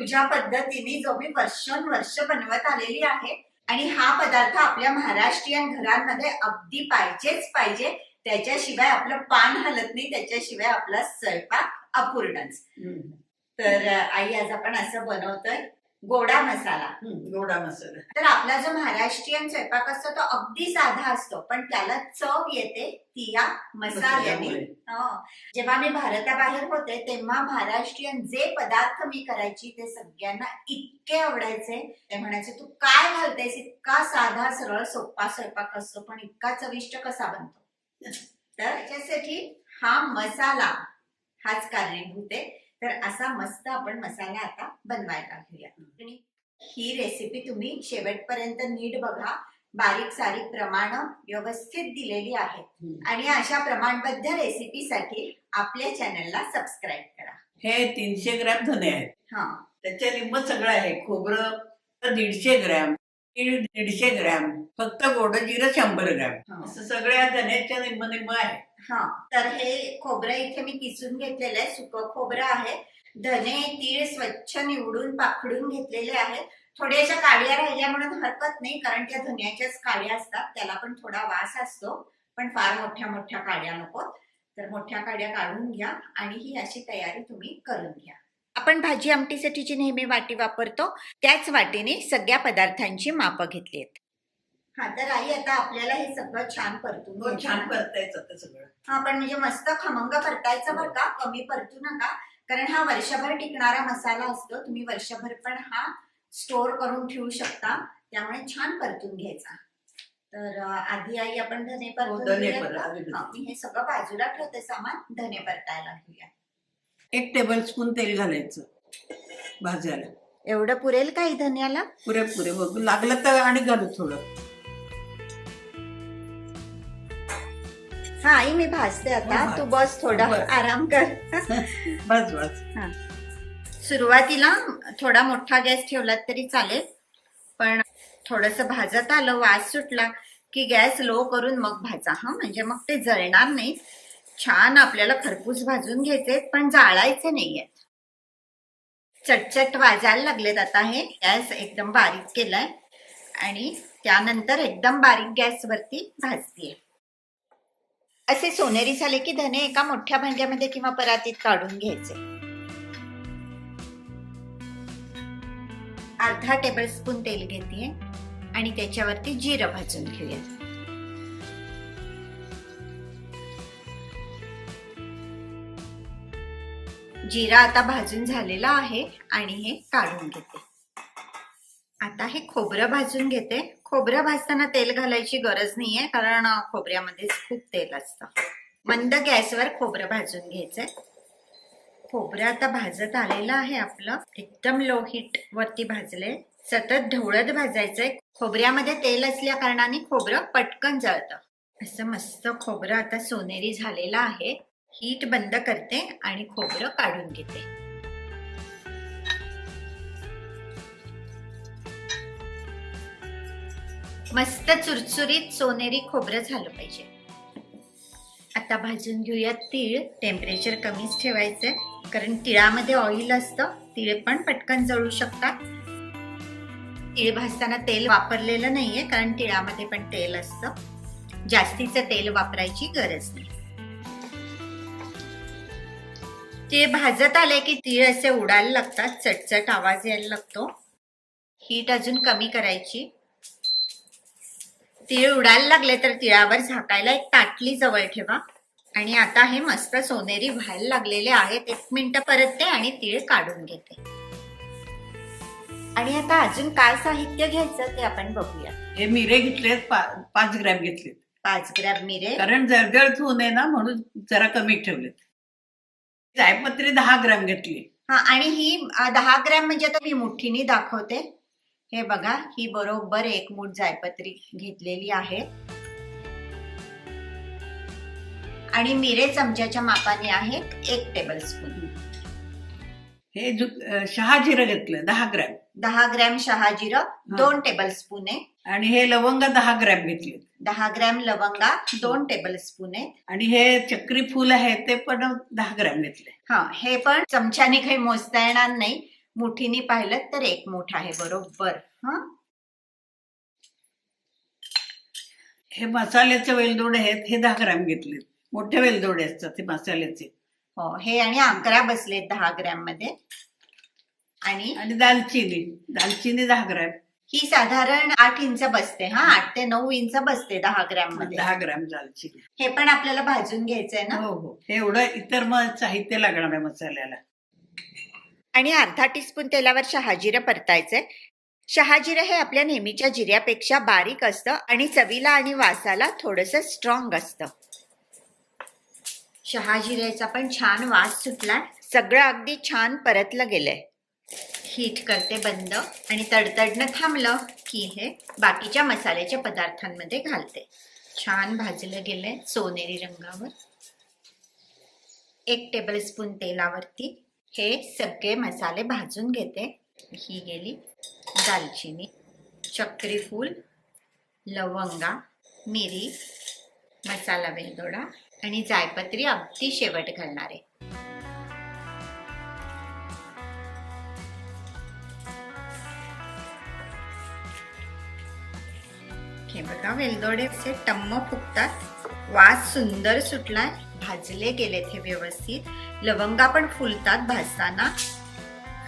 तुझ्या पद्धतीने जो मी वर्षोनवर्ष बनवत आलेली आहे आणि हा पदार्थ आपल्या महाराष्ट्रीयन घरांमध्ये अगदी पाहिजेच पाहिजे. त्याच्याशिवाय आपलं पान हलत नाही त्याच्याशिवाय आपला स्वयंपाक अपूर्णच. तर आई आज आपण असं बनवतोय गोडा मसाला. गोडा मसाला. तर आपला जो महाराष्ट्रीयन स्वयंपाक असतो तो अगदी साधा असतो पण त्याला चव येते ती या मसाल्याने. हो. जेव्हा मी भारताबाहेर होते तेव्हा महाराष्ट्रीयन जे पदार्थ मी करायची ते सगळ्यांना इतके आवडायचे. ते म्हणायचे तू काय घालतेस? इतका साधा सरळ सोपा स्वयंपाक असतो पण इतका चविष्ट कसा बनतो? तर त्याच्यासाठी हा मसाला हाच कारणीभूत आहे. तर असा मस्त आपण मसाला आता बनवायला घेऊया ही रेसिपी तुम्ही शेवटपर्यंत नीट बघा. बारीक सारीक प्रमाण व्यवस्थित दिलेली आहेत. आणि अशा प्रमाणबद्ध रेसिपीसाठी आपल्या चॅनलला सबस्क्राईब करा. हे तीनशे ग्रॅम धने आहेत. हा. त्याच्या निम्म सगळं आहे खोबरं दीडशे ग्रॅम तीळ दीडशे ग्रॅम फक्त गोड जिरं शंभर ग्रॅम. असं सगळ्या धन्याच्या निम्म निम्म आहे हा. तर हे खोबरं इथे मी किसून घेतलेलं आहे. सुकं खोबरं आहे. धने तीळ स्वच्छ निवडून पाखडून घेतलेले आहेत. थोड्याशा काड्या राहिल्या म्हणून हरकत नाही कारण त्या धन्याच्याच काड्या असतात त्याला पण थोडा वास असतो पण फार मोठ्या मोठ्या काड्या नको. तर मोठ्या काड्या काढून घ्या आणि ही अशी तयारी तुम्ही करून घ्या. आपण भाजी आमटीसाठी जी नेहमी वाटी वापरतो त्याच वाटीने सगळ्या पदार्थांची मापं घेतली आहेत. हा तर आई आता आपल्याला हे सगळं छान परतून हो, छान आता सगळं. हा पण म्हणजे मस्त खमंग परतायचं बरं का? कमी परतू नका. कारण हा वर्षभर टिकणारा मसाला असतो तुम्ही वर्षभर पण हा स्टोअर करून ठेवू शकता. त्यामुळे छान परतून घ्यायचा. तर आधी आई आपण धने हो, परतून. हा, हे सगळं बाजूला ठेवते सामान. धने परतायला घेऊया. एक टेबल स्पून तेल घालायचं. भाजायला. एवढं पुरेल का ही धन्याला? पुरेपुरे. बघ लागलं तर आणि घालू थोडं. हा आई मी भाजते आता. हो. तू बस थोडा. आराम कर. बस बस. सुरुवातीला थोडा मोठा गॅस ठेवलात तरी चालेल पण थोडस भाजत आलं वास सुटला की गॅस लो करून मग भाजा हा. म्हणजे मग ते जळणार नाही. छान आपल्याला खरपूस भाजून घ्यायचे पण जाळायचे नाहीये चटचट वाजायला लागलेत आता हे. गॅस एकदम बारीक केलाय आणि त्यानंतर एकदम बारीक गॅसवरती भाजतीये. असे सोनेरी झाले की धने एका मोठ्या भांड्यामध्ये किंवा परातीत काढून घ्यायचे. अर्धा टेबल स्पून तेल घेते आणि त्याच्यावरती जिरं भाजून घेऊया. जिरा आता भाजून झालेला आहे आणि हे काढून घेते. आता हे खोबरं भाजून घेते. खोबरं भाजताना तेल घालायची गरज नाहीये कारण खोबऱ्यामध्येच खूप तेल असतं. मंद गॅसवर खोबरं भाजून घ्यायचंय. खोबरं आता भाजत आलेलं आहे आपलं. एकदम लो हीट वरती भाजले. सतत ढवळत भाजायचंय. खोबऱ्यामध्ये तेल असल्या कारणाने खोबरं पटकन जळतं. असं मस्त खोबरं आता सोनेरी झालेलं आहे. हीट बंद करते आणि खोबरं काढून घेते. मस्त चुरचुरीत सोनेरी खोबरं झालं पाहिजे. आता भाजून घेऊयात तीळ. टेम्परेचर कमीच ठेवायचंय. कारण तिळामध्ये ऑइल असतं तिळ पण पटकन जळू शकतात. तिळ भाजताना तेल वापरलेलं नाहीये कारण तिळामध्ये पण तेल असतं. जास्तीचं तेल वापरायची गरज नाही. तिळ भाजत आले की तीळ असे उडायला लागतात चटचट आवाज यायला लागतो. हीट अजून कमी करायची. तीळ उडायला लागले तर तिळावर झाकायला एक ताटली जवळ ठेवा. आणि आता हे मस्त सोनेरी व्हायला लागलेले आहेत. एक मिनिट परतते आणि तीळ काढून घेते. आणि आता अजून काय साहित्य घ्यायचं ते आपण बघूया. हे मिरे घेतलेत पा- पाच ग्रॅम घेतलेत. पाच ग्रॅम मिरे. कारण जळजळ होऊ नये ना म्हणून जरा कमी ठेवलेत. जायपत्री दहा ग्रॅम घेतली. हा आणि ही दहा ग्रॅम म्हणजे आता मी मुठीने दाखवते. हे बघा ही बरोबर एक मूठ जायपत्री घेतलेली आहे. आणि मिरे चमच्याच्या मापाने आहेत एक टेबल स्पून हे जु- अं, शहा जिरं घेतलं दहा ग्रॅम. दहा ग्रॅम शहाजिरं दोन टेबल स्पून आहे. आणि हे लवंग दहा ग्रॅम घेतली. दहा ग्रॅम लवंगा दोन टेबल स्पून आहेत. आणि हे चक्री फुल आहे ते पण दहा ग्रॅम घेतले. हा हे पण चमच्याने काही मोजता येणार नाही. मुठीने पाहिलं तर एक मूठ आहे बरोबर. हा? हे मसाल्याचे वेलदोडे आहेत हे दहा ग्रॅम घेतले मोठे वेलदोडे असतात ते मसाल्याचे. हो हे आणि अकरा बसलेत दहा ग्रॅममध्ये. आणि आणि दालचिनी दालचिनी दहा ग्रॅम. ही साधारण आठ इंच बसते हा आठ ते नऊ इंच बसते दहा ग्रॅममध्ये. दहा ग्रॅम दालचिनी. हे पण आपल्याला भाजून घ्यायचंय ना? हो हो. हे एवढं इतर मग साहित्य लागणार आहे मसाल्याला. आणि अर्धा टीस्पून तेलावर शहाजिरं परतायचंय. शहाजिरं हे आपल्या नेहमीच्या जिऱ्यापेक्षा बारीक असतं आणि चवीला आणि वासाला थोडस स्ट्रॉंग असतं. शहाजिऱ्याचा पण छान वास सुटलाय. सगळं अगदी छान परतलं गेलंय. हीट करते बंद आणि तडतडणं थांबलं की हे बाकीच्या मसाल्याच्या पदार्थांमध्ये घालते. छान भाजलं गेलंय सोनेरी रंगावर. एक टेबलस्पून तेलावरती हे सगळे मसाले भाजून घेते. ही गेली दालचिनी चक्री फूल लवंगा मिरी मसाला वेलदोडा आणि जायपत्री अगदी शेवट घालणार. आहे हे बघा वेलदोडे असे टम्म फुगतात. वास सुंदर सुटलाय. भाजले गेलेत हे व्यवस्थित. लवंगा पण फुलतात भाजताना.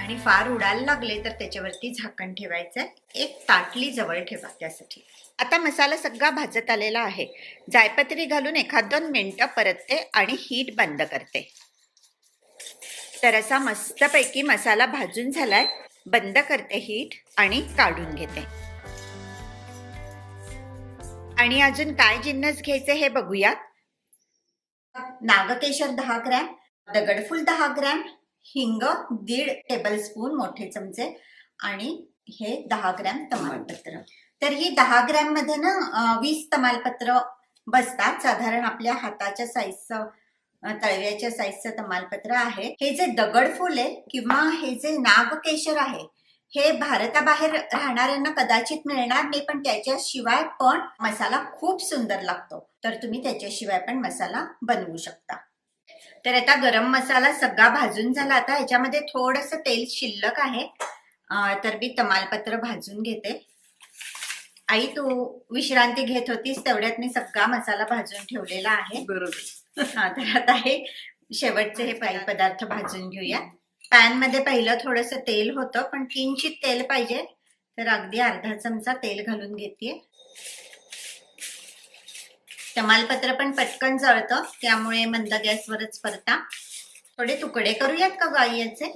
आणि फार उडायला लागले तर त्याच्यावरती झाकण ठेवायचंय. एक ताटली जवळ ठेवा त्यासाठी. आता मसाला सगळा भाजत आलेला आहे. जायपत्री घालून एखाद दोन मिनिटं परतते आणि हीट बंद करते. तर असा मस्तपैकी मसाला भाजून झालाय. बंद करते हीट आणि काढून घेते. आणि अजून काय जिन्नस घ्यायचे हे बघूयात. नागकेशर दहा ग्रॅम दगडफूल दहा ग्रॅम हिंग दीड टेबलस्पून मोठे चमचे आणि हे दहा ग्रॅम तमालपत्र. तर ही दहा ग्रॅममध्ये ना वीस तमालपत्र बसतात. साधारण आपल्या हाताच्या साईजचं तळव्याच्या साईजचं तमालपत्र आहे. हे जे दगडफूल आहे किंवा हे जे नागकेशर आहे हे भारताबाहेर राहणाऱ्यांना कदाचित मिळणार नाही पण त्याच्याशिवाय पण मसाला खूप सुंदर लागतो. तर तुम्ही त्याच्याशिवाय पण मसाला बनवू शकता. तर आता गरम मसाला सगळा भाजून झाला. आता ह्याच्यामध्ये थोडस तेल शिल्लक आहे. तर मी तमालपत्र भाजून घेते. आई तू विश्रांती घेत होतीस तेवढ्यात मी सगळा मसाला भाजून ठेवलेला आहे. बरोबर. हा तर आता हे शेवटचे हे काही पदार्थ भाजून घेऊया. पॅनमध्ये पहिलं थोडस तेल होतं पण किंचित तेल पाहिजे. तर अगदी अर्धा चमचा तेल घालून घेते तमालपत्र पण पटकन जळतं त्यामुळे मंद गॅसवरच परता. थोडे तुकडे करूयात का गाई याचे?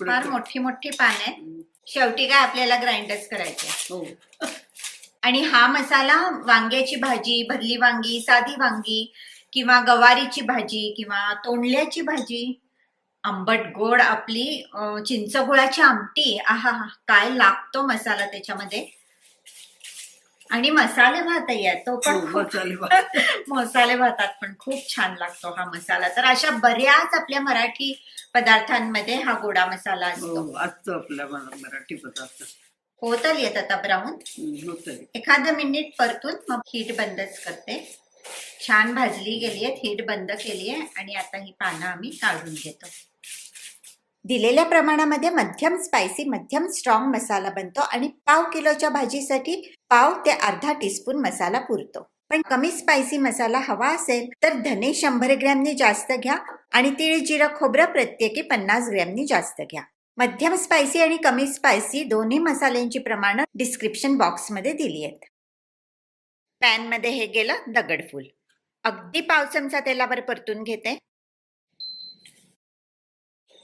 फार. मोठी मोठी पान. हम्म, शेवटी काय आपल्याला ग्राइंडर्स करायचे हो. आणि हा मसाला वांग्याची भाजी भरली वांगी साधी वांगी किंवा गवारीची भाजी किंवा तोंडल्याची भाजी आंबट गोड आपली चिंचगुळाची आमटी आहा काय लागतो मसाला त्याच्यामध्ये? आणि मसाले भात आहे तो हो, पण खूप मसाले भात. मसाले भातात पण खूप छान लागतो हा मसाला. तर अशा बऱ्याच आपल्या मराठी पदार्थांमध्ये हा गोडा मसाला असतो हो असतो. आपल्या मला मराठी पदार्थ. होत येत आता ब्राऊन. एखादं मिनिट परतून मग हीट बंदच करते. छान भाजली गेली आहे हीट बंद केली आहे आणि आता ही पानं आम्ही काढून घेतो. दिलेल्या प्रमाणामध्ये मध्यम स्पायसी मध्यम स्ट्रॉंग मसाला बनतो आणि पाव किलोच्या भाजीसाठी पाव ते अर्धा टीस्पून मसाला पुरतो. पण कमी स्पायसी मसाला हवा असेल तर धने शंभर ग्रॅमनी जास्त घ्या आणि तिळ जिरं खोबरं प्रत्येकी पन्नास ग्रॅमनी जास्त घ्या. मध्यम स्पायसी आणि कमी स्पायसी दोन्ही मसाल्यांची प्रमाणं डिस्क्रिप्शन बॉक्समध्ये दिली आहेत. पॅनमध्ये हे गेलं दगडफूल. अगदी पाव चमचा तेलावर परतून घेते.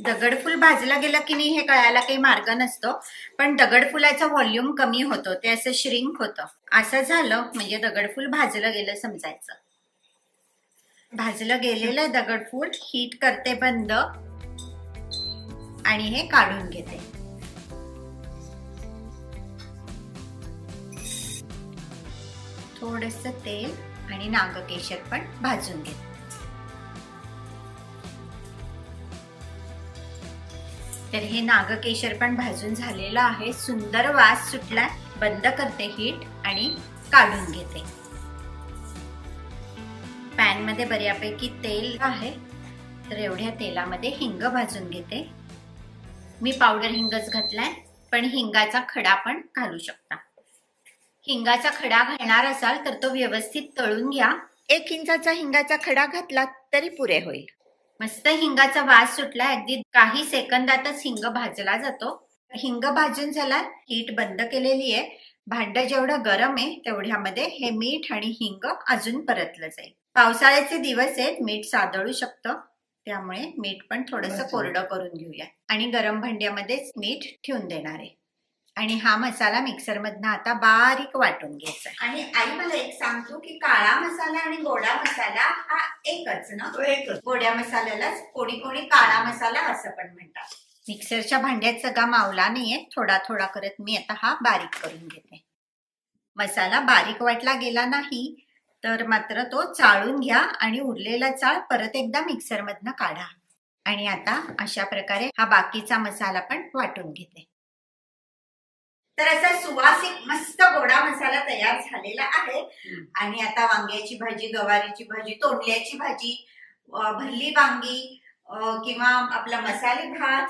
दगडफूल भाजलं गेलं की नाही हे कळायला काही मार्ग नसतो. पण दगडफुलाचा व्हॉल्यूम कमी होतो ते असं श्रिंक होतं. असं झालं म्हणजे दगडफूल भाजलं गेलं समजायचं. भाजलं गेलेलं दगडफूल हीट करते बंद आणि हे काढून घेते. थोडस तेल आणि नागकेशर पण भाजून घेते. तर हे नागकेशर पण भाजून झालेलं आहे. सुंदर वास सुटला. बंद करते हीट आणि काढून घेते. पॅनमध्ये बऱ्यापैकी तेल आहे. तर एवढ्या तेलामध्ये हिंग भाजून घेते. मी पावडर हिंगच घातलाय पण हिंगाचा खडा पण घालू शकता. हिंगाचा खडा घालणार असाल तर तो व्यवस्थित तळून घ्या. एक इंचाचा हिंगाचा खडा घातला तरी पुरे होईल. मस्त हिंगाचा वास सुटला अगदी काही सेकंदातच हिंग भाजला जातो. हिंग भाजून झाला हीट बंद केलेली आहे. भांड जेवढं गरम आहे तेवढ्यामध्ये हे मीठ आणि हिंग अजून परतलं जाईल. पावसाळ्याचे दिवस आहेत मीठ सादळू शकतं. त्यामुळे मीठ पण थोडस. कोरडं करून घेऊया. आणि गरम भांड्यामध्येच मीठ ठेवून देणार आहे. आणि हा मसाला मिक्सर मधनं आता बारीक वाटून घ्यायचा आणि आई मला एक सांगतो की काळा मसाला आणि गोडा मसाला हा एकच ना? तो एकच. गोड्या मसाल्यालाच कोणी कोणी काळा मसाला असं पण म्हणतात. मिक्सरच्या भांड्यात सगळा मावला नाहीये थोडा थोडा करत मी आता हा बारीक करून घेते. मसाला बारीक वाटला गेला नाही तर मात्र तो चाळून घ्या आणि उरलेला चाळ परत एकदा मिक्सर मधनं काढा. आणि आता अशा प्रकारे हा बाकीचा मसाला पण वाटून घेते. तर असा सुवासिक मस्त गोडा मसाला तयार झालेला आहे. आणि आता वांग्याची भाजी गवारीची भाजी तोंडल्याची भाजी भरली वांगी किंवा आपला मसाले भात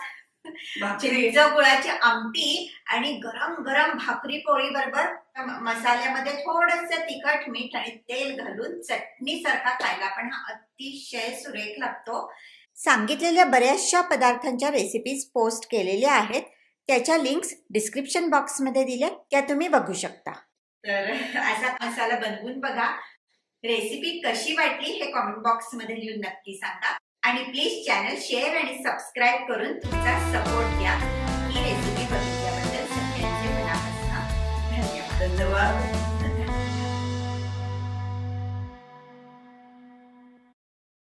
चिंच गुळाची आमटी आणि गरम गरम भाकरी पोळी बरोबर मसाल्यामध्ये थोडस तिखट मीठ आणि तेल घालून चटणी सारखा खायला पण हा अतिशय सुरेख लागतो. सांगितलेल्या बऱ्याचशा पदार्थांच्या रेसिपीज पोस्ट केलेल्या आहेत. त्याच्या लिंक्स डिस्क्रिप्शन बॉक्समध्ये दिल्या त्या तुम्ही बघू शकता. तर असा मसाला बनवून बघा. रेसिपी कशी वाटली हे कॉमेंट बॉक्समध्ये लिहून नक्की सांगा. आणि प्लीज चॅनल शेअर आणि सबस्क्राईब करून तुमचा सपोर्ट द्या ही रेसिपी बघितल्याबद्दल सगळ्यांचे मनापासून धन्यवाद. धन्यवाद.